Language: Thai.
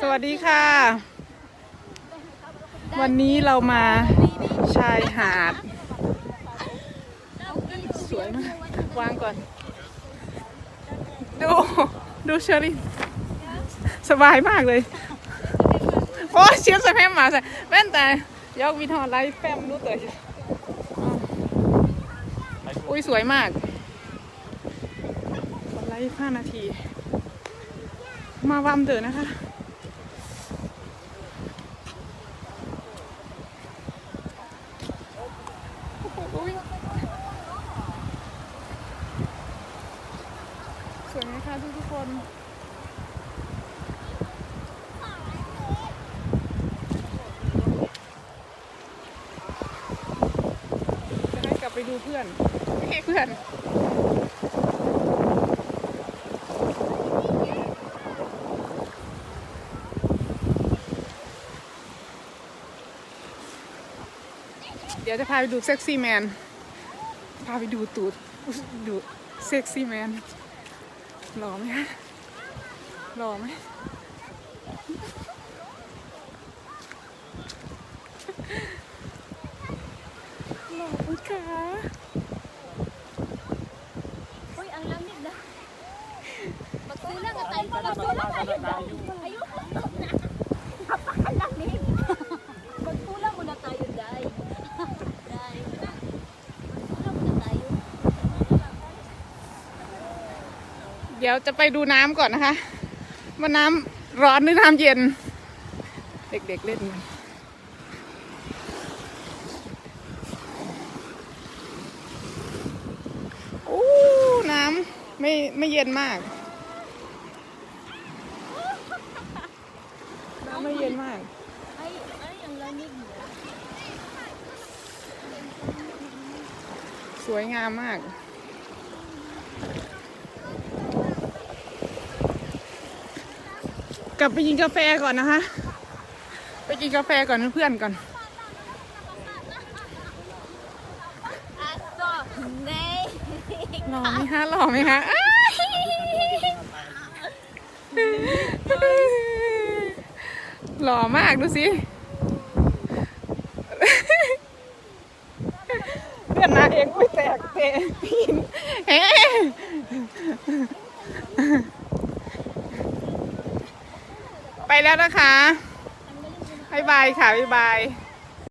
สวัสดีค่ะ วันนี้เรามาชายหาด สวยมากวางก่อน ดู ดูเชอรี่สบายมากเลย โอ้เชียร์ส่แม่หมาใส่แว่นแต่ยอกวิทอไลฟ์แฟมรู้เต๋ออุ้ยสวยมากไลฟ์ห้านาที มาวามเต๋อนะคะ สวยไหมคะทุกทุกๆคนจะให้กลับไปดูเพื่อนไม่เพื่อนเดี๋ยวจะพาไปดูเซ็กซี่แมน พาไปดูตูด ดูเซ็กซี่แมน หล่อไหมคะหล่อไหมหล่อไหมคะ Uy, ang lamig na. Magtula nga tayo. Magtula tayo. Ayoko เดี๋ยวจะไปดูน้ำก่อนนะคะว่าน้ำร้อนหรือน้ำเย็น เด็กๆเล่นกันโอ้น้ำไม่ไม่เย็นมากน้ำไม่เย็นมากสวยงามมาก กลับไปกินกาแฟก่อนนะคะ ไปกินกาแฟก่อนเพื่อนก่อน หล่อไหมคะหล่อไหมคะอ้ายหล่อมากดูสิ เพื่อนนาเองอุ้ยแตกเตะปีนเฮ้ ไปแล้วนะคะบ๊ายบายค่ะบ๊ายบาย